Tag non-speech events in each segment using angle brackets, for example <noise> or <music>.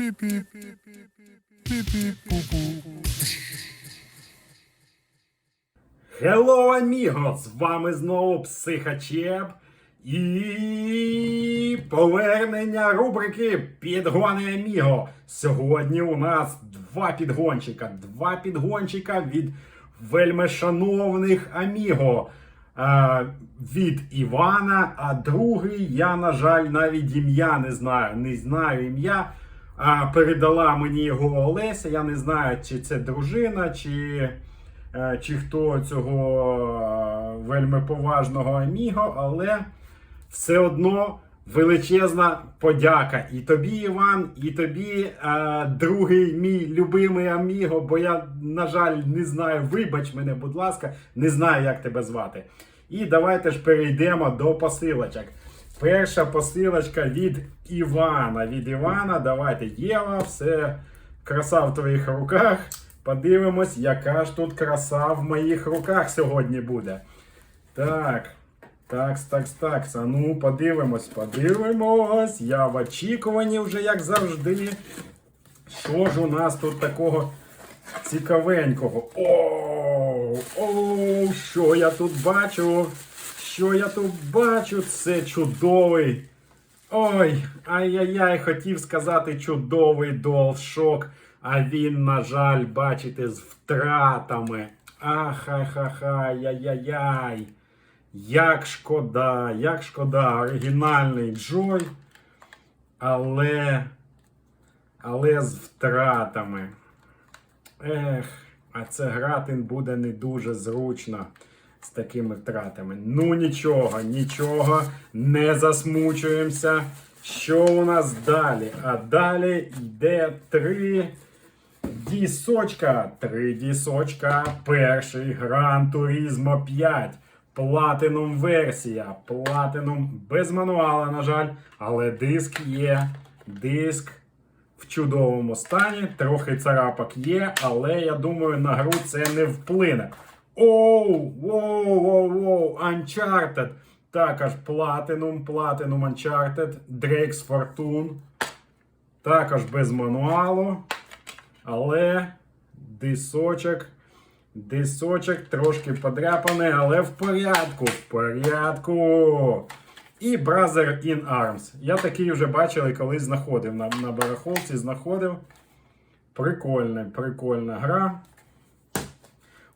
Пі-пі. Пі-пі. Пу-пу. Hello, amigo! З вами знову Психачеп і повернення рубрики Підгони Аміго. Сьогодні у нас два підгончика. Два підгончика від вельми шановних Аміго. Від Івана, а другий я, на жаль, навіть ім'я не знаю. Не знаю ім'я. Передала мені його Олеся. Я не знаю, чи це дружина, чи. Е, чи хто цього е, вельми поважного аміго, але все одно величезна подяка і тобі, Іван, і тобі, е, другий мій любимий аміго, бо я, на жаль, не знаю, вибач мене, будь ласка, не знаю, як тебе звати. І давайте ж перейдемо до посилочок. Перша посилочка від Івана. Від Івана, давайте Єва, все краса в твоїх руках. Подивимось, яка ж тут краса в моїх руках сьогодні буде. Так. Так, так, так. А ну, подивимось, подивимось. Я в очікуванні вже, як завжди. Що ж у нас тут такого цікавенького? О, о, що я тут бачу? Що я тут бачу? Це чудовий. Ой, ай-яй-яй, хотів сказати чудовий DualShock, а він, на жаль, бачите, з втратами. Ахай-ха-ха, яй-яй-яй. Як шкода, як шкода, оригінальний Джой, але, але з втратами. Ех, а це грати буде не дуже зручно з такими втратами. Ну нічого, нічого, не засмучуємося. Що у нас далі? А далі йде три дісочка. Три дісочка. Перший Gran Turismo 5. Platinum версія. Platinum без мануала, на жаль, але диск є. Диск в чудовому стані. Трохи царапок є, але я думаю, на гру це не вплине. Оу, воу, воу, воу, Uncharted. Також Platinum, Platinum Uncharted, Drake's Fortune. Також без мануалу. Але дисочок, дисочок трошки подряпаний, але в порядку, в порядку. І Brother in Arms. Я такий вже бачив, колись знаходив на, на барахолці, знаходив. Прикольна, прикольна гра.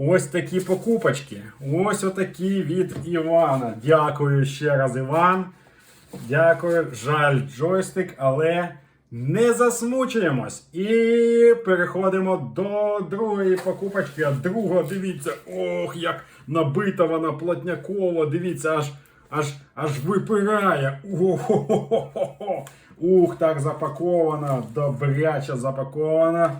Ось такі покупочки. Ось отакі від Івана. Дякую ще раз, Іван. Дякую. Жаль, джойстик, але не засмучуємось. І переходимо до другої покупочки. А друга, дивіться, ох, як набита вона плотняково. Дивіться, аж аж, аж випирає. Ух, так запакована, добряче запакована.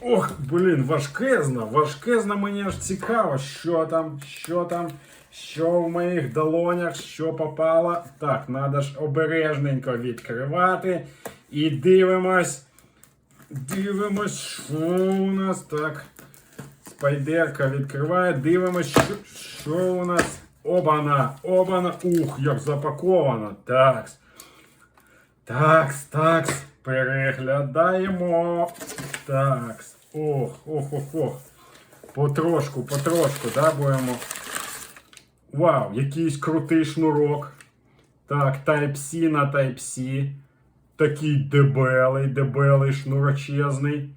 Ох, блін, важкезна, важкезна, мені аж цікаво, що там, що там, що в моїх долонях, що попало. Так, треба ж обережненько відкривати. І дивимось. Дивимось, що у нас так. Спайдерка відкриває, дивимось, що, що у нас. Обана, обана. Ух, як запаковано. Такс. Такс, такс. Переглядаємо. Такс. Ох, ох, ох, ох. Потрошку, потрошку, да, будемо. Вау, якийсь крутий шнурок. Так, Type-C на Type-C. Такий дебелий, дебелий, шнурочезний.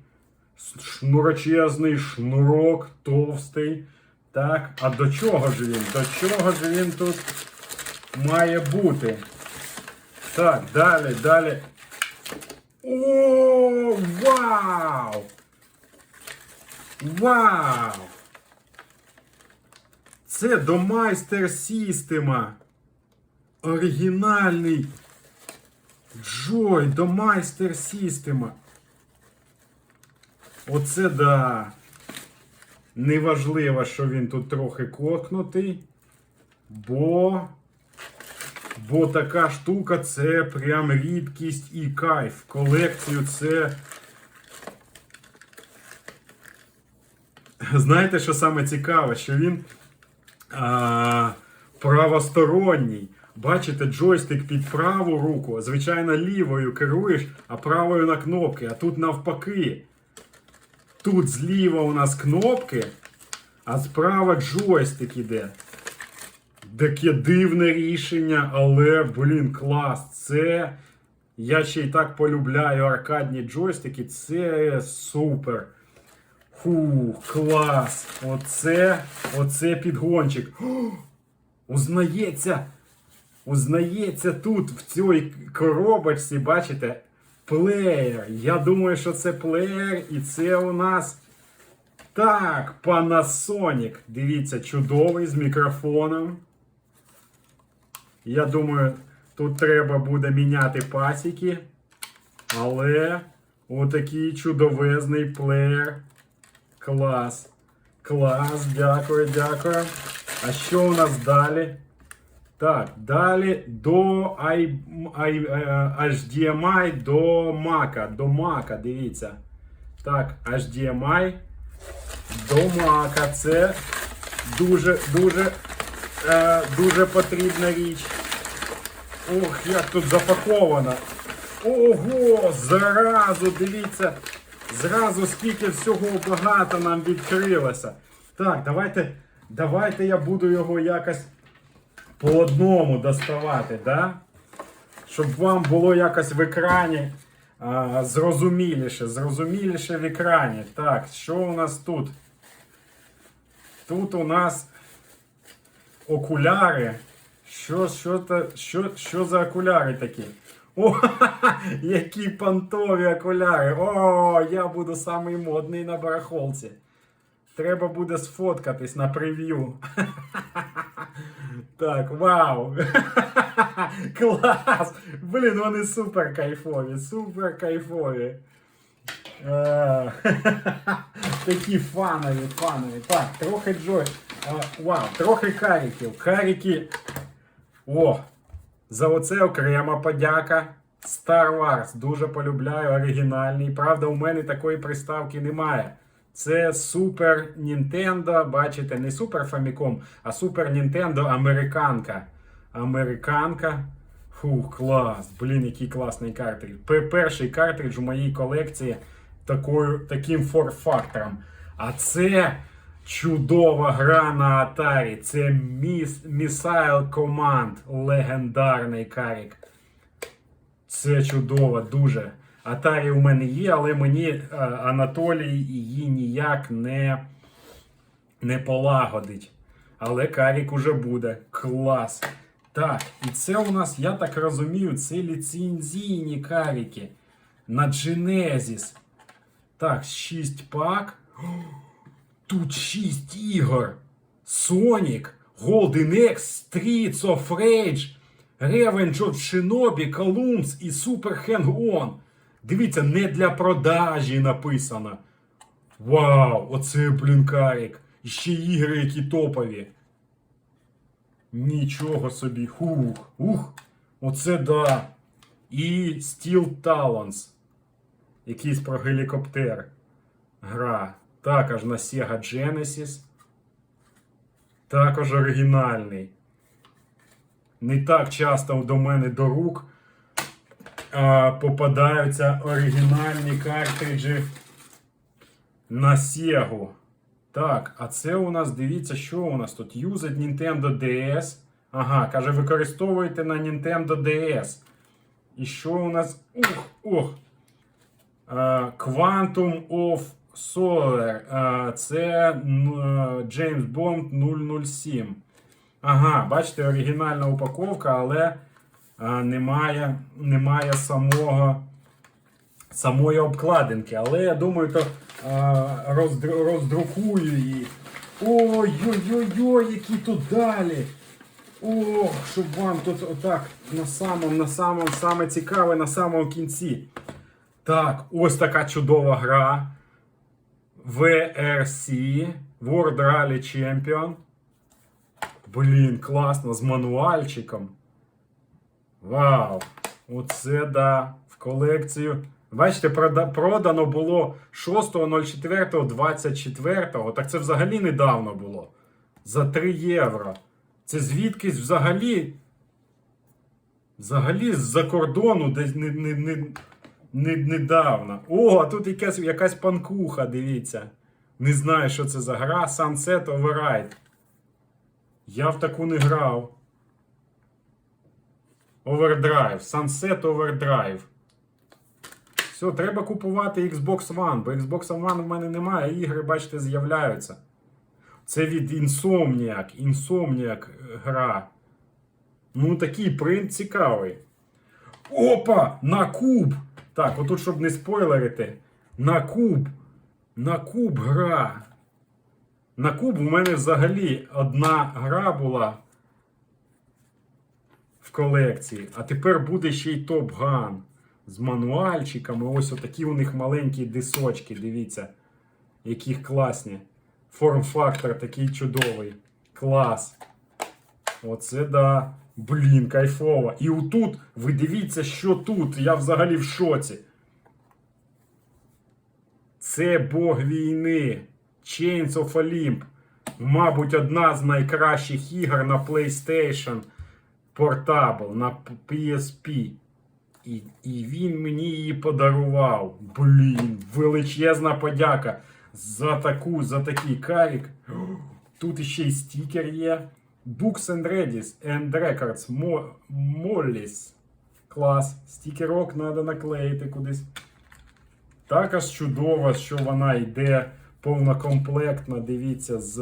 Шнурочезний шнурок, товстий. Так, а до чого ж він? До чого ж він тут має бути? Так, далі, далі. О, вау! Вау! Це до майстер Сістема. Оригінальний Джой до майстер Сістема. Оце да. Неважливо, що він тут трохи кокнутий, бо. Бо така штука це прям рідкість і кайф. Колекцію це. <laughs> Знаєте, що саме цікаве? Що він а, правосторонній. Бачите, джойстик під праву руку. Звичайно, лівою керуєш, а правою на кнопки. А тут навпаки. Тут зліва у нас кнопки, а справа джойстик іде. Таке дивне рішення, але, блін, клас. Це. Я ще й так полюбляю аркадні джойстики. Це супер. Фу, клас. Оце, оце підгончик. О, узнається. Узнається тут, в цій коробочці, бачите, плеєр. Я думаю, що це плеєр, і це у нас. Так, Panasonic. Дивіться, чудовий з мікрофоном. Я думаю, тут треба буде міняти пасіки. Але отакий чудовезний плеєр. Клас. Клас, дякую, дякую. А що у нас далі? Так, далі до I, I, е, HDMI до Mac. До Mac, дивіться. Так, HDMI до Mac. Це дуже, дуже, е, дуже потрібна річ. Ох, як тут запаковано. Ого, зразу, дивіться, зразу скільки всього багато нам відкрилося. Так, давайте, давайте я буду його якось по одному доставати, да? щоб вам було якось в екрані а, зрозуміліше, зрозуміліше в екрані. Так, що у нас тут? Тут у нас окуляри. Що, що, та, що, що за окуляри такі? О, <laughs> які понтові окуляри! О, я буду самий модний на барахолці. Треба буде сфоткатись на прев'ю. <laughs> Так, вау! <laughs> Клас! Блін, вони супер кайфові, супер кайфові. <laughs> Такі фанові, фанові. Так, трохи Джой. Е, Вау, трохи каріків. Каріки. О! За оце окрема подяка. Star Wars. Дуже полюбляю оригінальний. Правда, у мене такої приставки немає. Це Super Nintendo, бачите, не Super Famicom, а Super Nintendo американка. Американка. Фух, клас. Блін, який класний картридж. Перший картридж у моїй колекції такою, таким фор-фактором. А це чудова гра на Atari. Це Міс, Missile Command. Легендарний карік. Це чудово, дуже. Атарі у мене є, але мені е, Анатолій її ніяк не, не полагодить. Але карік уже буде. Клас. Так, і це у нас, я так розумію, це ліцензійні каріки на Genesis. Так, 6 пак. Тут 6 ігор. Sonic, Golden Axe, Streets of Rage, Revenge of Shinobi, Columns і Super Hang-On. Дивіться, не для продажі написано. Вау, оце блін карік. І ще ігри, які топові. Нічого собі. Хух. Ух. Оце да. І Steel Talons. Якийсь про гелікоптер. Гра. Також на Sega Genesis. Також оригінальний. Не так часто до мене до рук а, попадаються оригінальні картриджі на Sega. Так, а це у нас, дивіться, що у нас тут? Used Nintendo DS. Ага, каже, використовуйте на Nintendo DS. І що у нас? Ух, ух. А, Quantum of Solar. Це е, James Bond 007. Ага, бачите, оригінальна упаковка, але немає, немає самого, самої обкладинки. Але я думаю, то роздрукую її. Ой-ой-ой, які тут далі. Ох, щоб вам тут отак на самому, на самому, саме цікаве на самому кінці. Так, ось така чудова гра. VRC World Rally Champion. Блін, класно, з мануальчиком. Вау! Оце да. В колекцію. Бачите, продано було 6.04.24. Так це взагалі недавно було. За 3 євро. Це звідкись взагалі Взагалі з-за кордону десь не, не, не, недавно. О, а тут якась, якась панкуха, дивіться. Не знаю, що це за гра. Sunset Override. Я в таку не грав. Overdrive. Sunset Overdrive. Все, треба купувати Xbox One, бо Xbox One в мене немає, а ігри, бачите, з'являються. Це від Insomniac. Insomniac е, гра. Ну, такий принт цікавий. Опа! На куб! Так, отут, щоб не спойлерити. На куб. На куб гра. На куб у мене взагалі одна гра була в колекції, а тепер буде ще й Top Gun з мануальчиками. Ось отакі у них маленькі дисочки, дивіться, які класні. Форм-фактор такий чудовий. Клас. Оце да. Блін, кайфово. І отут, ви дивіться, що тут. Я взагалі в шоці. Це Бог війни. Chains of Olymp. Мабуть, одна з найкращих ігор на PlayStation Portable, на PSP. І, і він мені її подарував. Блін, величезна подяка за таку, за такий карік. Тут ще й стікер є. Books and Readies and Records Mo- Mollis. Клас. Стікерок треба наклеїти кудись. Також чудово, що вона йде повнокомплектна, дивіться, з,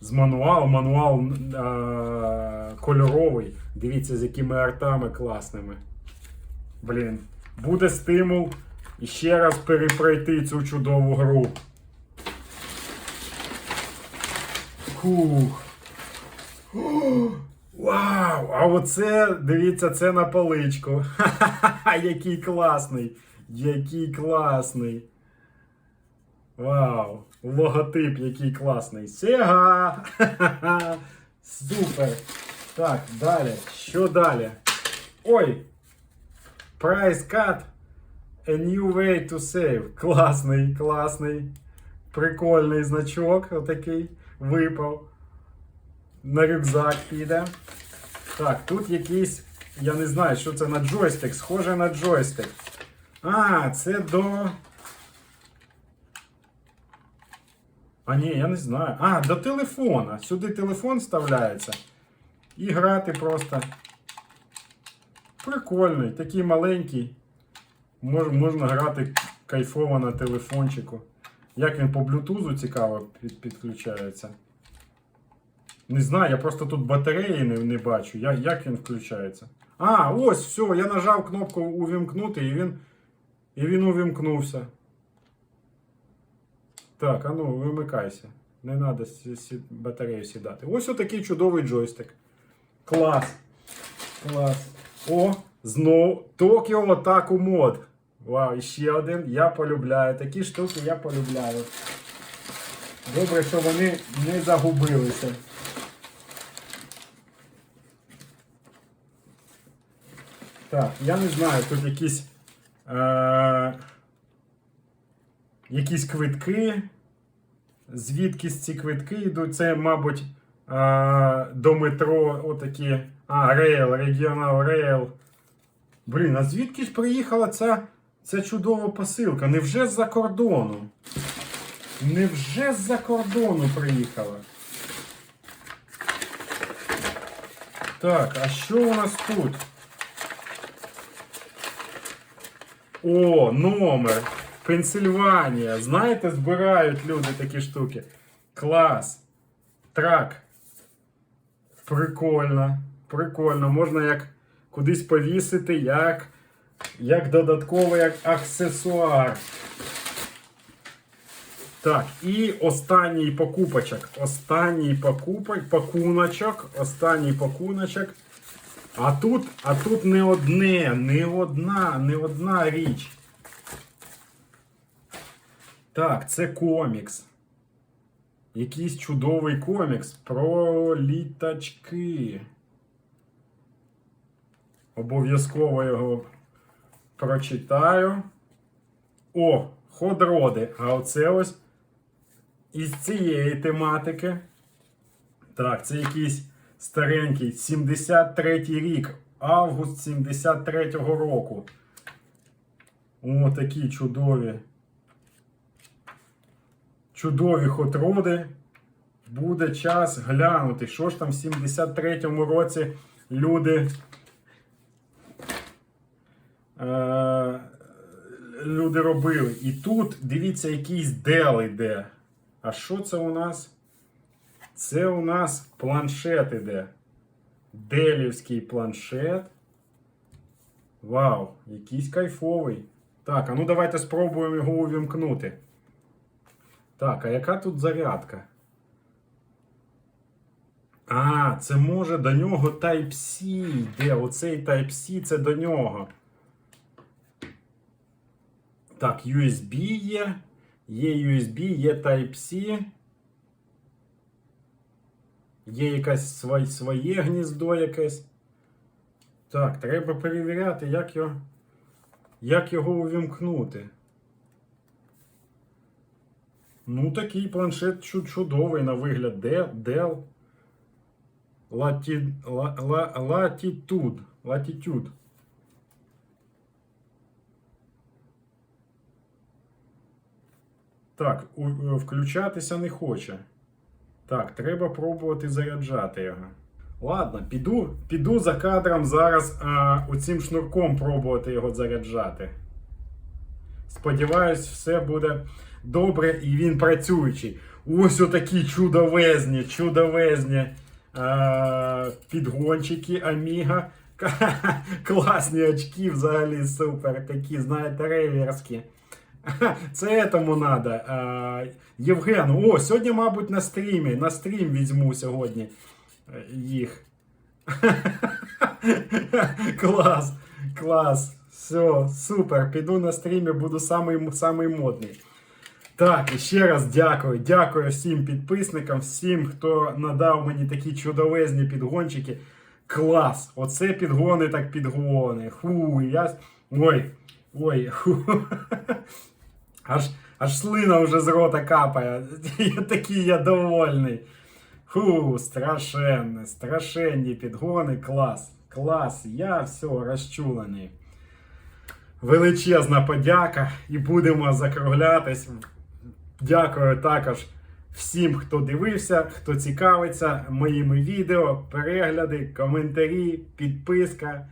з мануалом. Мануал е, кольоровий. Дивіться, з якими артами класними. Блін, буде стимул ще раз перепройти цю чудову гру. Фух. Вау! А оце, дивіться, це на поличку. Ха-ха-ха, який класний! Який класний! Вау! Логотип який класний. Сега! Супер! Так, далі. Що далі? Ой! Price cut. A new way to save. Класний, класний. Прикольний значок. Отакий випав. На рюкзак піде. Так, тут якийсь. Я не знаю, що це на джойстик. Схоже на джойстик. А, це до. А ні, я не знаю. А, до телефона. Сюди телефон вставляється. І грати просто. Прикольний, такий маленький. Мож, можна грати кайфово на телефончику. Як він по блютузу цікаво під, підключається. Не знаю, я просто тут батареї не, не бачу. Я, як він включається? А, ось, все, я нажав кнопку увімкнути і він, і він увімкнувся. Так, а ну, вимикайся. Не треба батарею сідати. Ось отакий чудовий джойстик. Клас. Клас. О, знову Tokyo Otaku Mod. Вау, і ще один. Я полюбляю. Такі штуки я полюбляю. Добре, що вони не загубилися. Так, я не знаю, тут якісь. Е- якісь квитки. Звідки ці квитки йдуть? Це, мабуть, е- до метро отакі. А, рейл, регіонал рейл. Блін, а звідки ж приїхала ця, ця чудова посилка? Невже з-за кордону? Невже з-за кордону приїхала? Так, а що у нас тут? О, номер. Пенсильванія. Знаєте, збирають люди такі штуки. Клас. Трак. Прикольно. Прикольно. Можна як кудись повісити, як, як додатковий як аксесуар. Так, і останній покупочок. Останній покупок, пакуночок. Останній пакуночок. А тут, а тут не одне, не одна, не одна річ. Так, це комікс. Якийсь чудовий комікс про літачки. Обов'язково його прочитаю. О, ходроди. А оце ось із цієї тематики. Так, це якийсь Старенький, 73 рік, август 73-го року. О, такі чудові. Чудові хотроди. Буде час глянути, що ж там в 73-му році люди. Е, люди робили. І тут, дивіться, якийсь дел іде. А що це у нас? Це у нас планшет іде. Делівський планшет. Вау, якийсь кайфовий. Так, а ну давайте спробуємо його увімкнути. Так, а яка тут зарядка? А, це може до нього Type-C йде. Оцей Type-C це до нього. Так, USB є. Є USB, є Type-C. Є якесь своє, своє гніздо якесь. Так, треба перевіряти, як його, як його увімкнути. Ну, такий планшет чу- чудовий на вигляд. Dell Lati- La- La- Latitude. Latitude. Так, е, включатися не хоче. Так, треба пробувати заряджати його. Ладно, піду, піду за кадром зараз а, оцим шнурком пробувати його заряджати. Сподіваюсь, все буде добре і він працюючий. Ось отакі чудовезні, чудовезні а, підгончики Аміга. <laughs> Класні очки взагалі супер. Такі, знаєте, реверські. <laughs> Це этому надо. Євген, о, сьогодні, мабуть, на стрімі. На стрім візьму сьогодні е, їх. <laughs> клас, клас. Все, супер. Піду на стрімі, буду самий, самий модний. Так, і ще раз дякую. Дякую всім підписникам, всім, хто надав мені такі чудовезні підгончики. Клас! Оце підгони так підгони. Фу, я. Ой, ой, <laughs> фу. Аж, аж слина вже з рота капає. <laughs> Я такий я довольний. Фу, страшенне, страшенні підгони, клас, клас. Я все розчулений. Величезна подяка і будемо закруглятись. Дякую також всім, хто дивився, хто цікавиться моїми відео, перегляди, коментарі, підписка.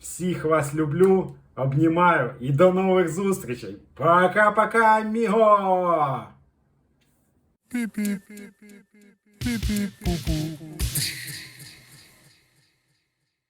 Всіх вас люблю, обнімаю і до нових зустрічей. Пока-пока, аміго! Пі-пі. Пі-пі-пу-пу.